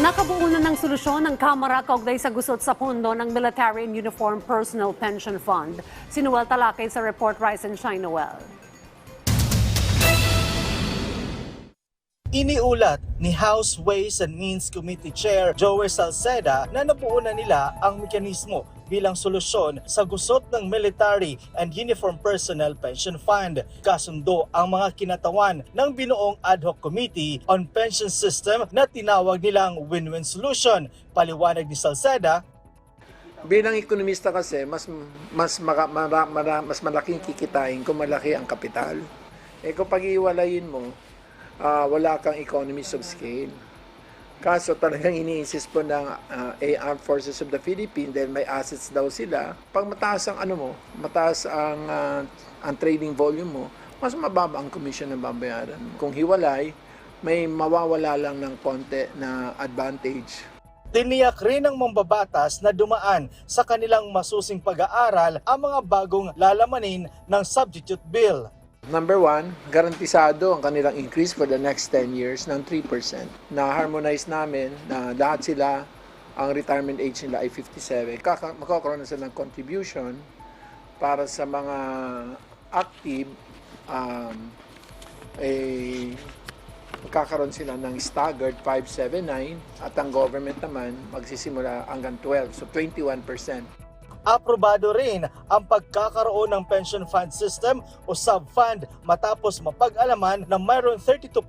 Nakabuo na ng solusyon ng Kamara kaugnay sa gusot sa pundo ng Military and Uniform Personal Pension Fund. Si Noel Talakay sa report Rise and Shine Noel. Iniulat ni House Ways and Means Committee Chair Joey Salceda na nabuo na nila ang mekanismo bilang solusyon sa gusot ng Military and Uniform Personnel Pension Fund. Kasundo ang mga kinatawan ng binuong ad hoc committee on pension system na tinawag nilang win-win solution. Paliwanag ni Salceda, Bilang ekonomista kasi, mas mas maka, mara, mara- mas malaking kikitain kung malaki ang kapital. Eh kung pag-iwalayin mo, ah, wala kang economies of scale. Kaso talagang ini-insist po ng ah, A Armed Forces of the Philippines dahil may assets daw sila. Pag mataas ang ano mo, mataas ang, ah, ang trading volume mo, mas mababa ang commission na babayaran mo. Kung hiwalay, may mawawala lang ng konti na advantage Tiniyak rin ng mambabatas na dumaan sa kanilang masusing pag-aaral ang mga bagong lalamanin ng substitute bill. Number one, garantisado ang kanilang increase for the next 10 years ng 3%. Na-harmonize namin na lahat sila, ang retirement age nila ay 57. Kaka- magkakaroon na sila ng contribution para sa mga active, um, eh, magkakaroon sila ng staggered 579 at ang government naman magsisimula hanggang 12, so 21%. Aprobado rin ang pagkakaroon ng pension fund system o sub-fund matapos mapag-alaman na mayroon 32%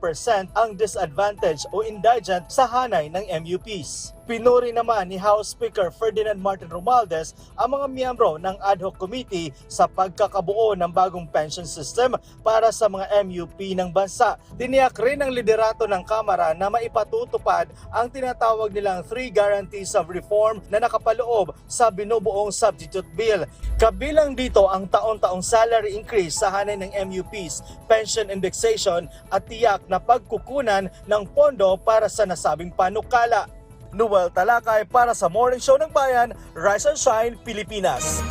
ang disadvantage o indigent sa hanay ng MUPs. Pinuri naman ni House Speaker Ferdinand Martin Romualdez ang mga miyembro ng ad hoc committee sa pagkakabuo ng bagong pension system para sa mga MUP ng bansa. Tiniyak rin ng liderato ng Kamara na maipatutupad ang tinatawag nilang three guarantees of reform na nakapaloob sa binubuong substitute bill. Kabilang dito ang taon-taong salary increase sa hanay ng MUPs, pension indexation at tiyak na pagkukunan ng pondo para sa nasabing panukala. Noel Talakay para sa Morning Show ng Bayan, Rise and Shine, Pilipinas.